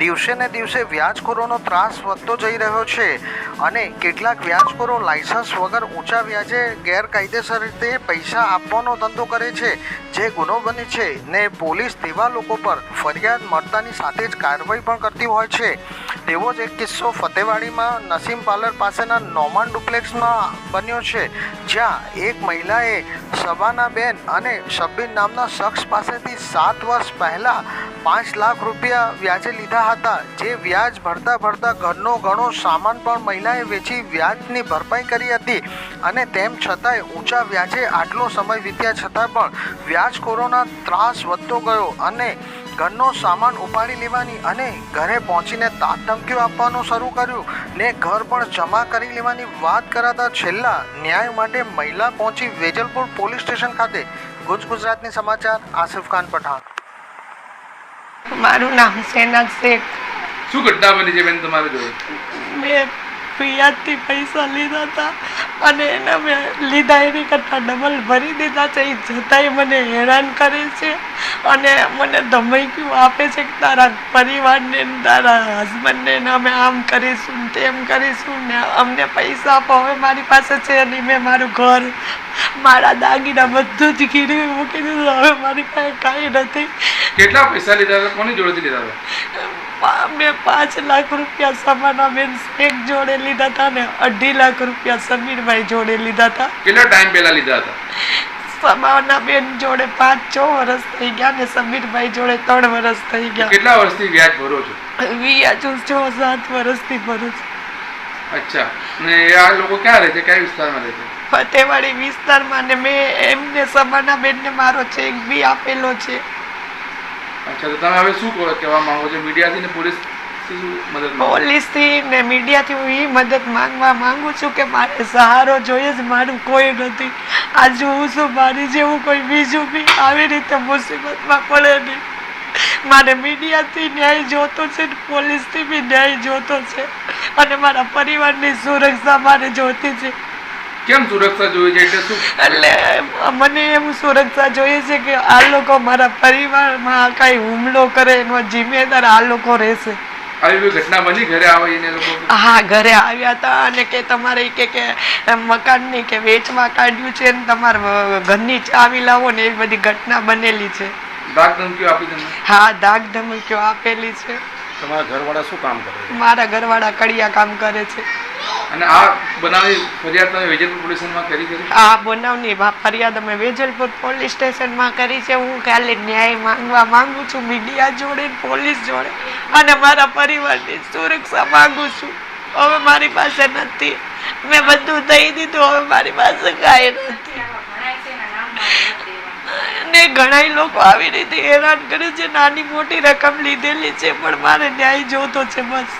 દિવસે ને દિવસે વ્યાજખોરોનો ત્રાસ વધતો જઈ રહ્યો છે અને કેટલાક વ્યાજખોરો લાયસન્સ વગર ઊંચા વ્યાજે ગેરકાયદેસર રીતે પૈસા આપવાનો ધંધો કરે છે. જે ગુનો બને છે ને પોલીસ તેવા લોકો પર ફરિયાદ મળતાની સાથે જ કાર્યવાહી પણ કરતી હોય છે. તેવો જ એક કિસ્સો ફતેવાડીમાં નસીમ પાર્લર પાસેના નોમાન ડુપ્લેક્સમાં બન્યો છે, જ્યાં એક મહિલાએ શબાનાબેન અને શબ્બીર નામના શખ્સ પાસેથી સાત વર્ષ પહેલાં પાંચ લાખ રૂપિયા વ્યાજે લીધા હતા. જે વ્યાજ ભરતા ભરતા ઘરનો ઘણો સામાન પણ મહિલાએ વેચી વ્યાજની ભરપાઈ કરી હતી. અને તેમ છતાંય ઊંચા વ્યાજે આટલો સમય વીત્યા છતાં પણ વ્યાજખોરોના ત્રાસ વધતો ગયો અને ઘરનો સામાન ઉપાડી લેવાની અને ઘરે પહોંચીને તાત આપવાનું શરૂ કર્યું. ને ઘર પણ જમા કરી લેવાની વાત કરાતા છેલ્લા ન્યાય માટે મહિલા પહોંચી વેજલપુર પોલીસ સ્ટેશન ખાતે. ગુજ ગુજરાતની સમાચાર, આસિફ ખાન પઠાણ. મારું નામ સેના શેખ. શું ઘટના બની છે બેન તમારે જોડે? મેં ફિયાદથી પૈસા લીધા હતા અને એના મેં લીધા એની કરતાં ડબલ ભરી દીધા છે. એ જતાંય મને હેરાન કરે છે અને મને ધમકીઓ આપે છે કે તારા પરિવારને તારા હસબન્ડને અમે આમ કરીશું તેમ કરીશું ને અમને પૈસા આપો. હવે મારી પાસે છે નહીં. મેં મારું ઘર મારા દાગીના બધું જ ગીરવી મૂકી દીધું હવે મારી પાસે કાંઈ નથી. કેટલા પૈસા લીધા હતા? કોની જોડેથી લીધા હતા? મેં પાંચ લાખ રૂપિયા સમાના બેન એક જોડે લીધા હતા ને અઢી લાખ રૂપિયા સમીરભાઈ જોડે લીધા હતા. કેટલા ટાઈમ પહેલા લીધા હતા? સમાના બેન જોડે પાંચ છ વર્ષ થઈ ગયા ને સમીરભાઈ જોડે ત્રણ વર્ષ થઈ ગયા. કેટલા વર્ષથી વ્યાજ ભરો છો? વ્યાજુ છ સાત વર્ષથી ભરું છું. અચ્છા. ને આ લોકો ક્યાં રહે છે? કયા વિસ્તારમાં રહે છે? ફતેવાડી વિસ્તારમાં ને મેં એમને સમાના બેનને મારો ચેક બી આપેલો છે. અચ્છા, તો તમે હવે શું કહો- કહેવા માંગો છો? મીડિયાથી ને પોલીસ પોલીસથી ને મીડિયાથી હું એ મદદ માંગવા માંગુ છું કે મારે સહારો જોઈએ જ મારું કોઈ નથી. આજે હું શું મારી જેવું કોઈ બીજું બી આવી રીતે મુસીબતમાં પડે નહીં. મારે મીડિયાથી ન્યાય જોતો છે ને પોલીસથી બી ન્યાય જોતો છે. અને મારા પરિવારની સુરક્ષા મારે જોતી છે. કેમ સુરક્ષા જોઈએ છે? એટલે શું? એટલે મને એમ સુરક્ષા જોઈએ છે કે આ લોકો મારા પરિવારમાં કાંઈ હુમલો કરે એનો જિમ્મેદાર આ લોકો રહેશે. આવી ઘટના બની? ઘરે આવીને લોકો? હા ઘરે આવ્યા હતા અને કે તમારે કે કે મકાનની કે વેચવા કાઢ્યું છે ને તમારે ઘરની ચાવી લાવો ને એવી બધી ઘટના બનેલી છે. દાગ ધમકીઓ આપી તમને? હા દાગ ધમકીઓ આપેલી છે. તમારા ઘરવાળા શું કામ કરે? છે મારા ઘરવાળા કડિયા કામ કરે છે. અને આ બનાવની ફરિયાદ તમે વેજલપુર પોલીસ કરી કરી? આ બનાવની ફરિયાદ અમે વેજલપુર પોલીસ સ્ટેશનમાં કરી છે. હું ખાલી ન્યાય માંગવા માંગુ છું, મીડિયા જોડે, પોલીસ જોડે અને મારા પરિવારની સુરક્ષા માંગુ છું. હવે મારી પાસે નથી. મેં બધું દઈ દીધું, હવે મારી પાસે કાંઈ નથી. ને ઘણા લોકો આવી રીતે હેરાન કરે છે. નાની મોટી રકમ લીધેલી છે, પણ મારે ન્યાય જોતો છે બસ.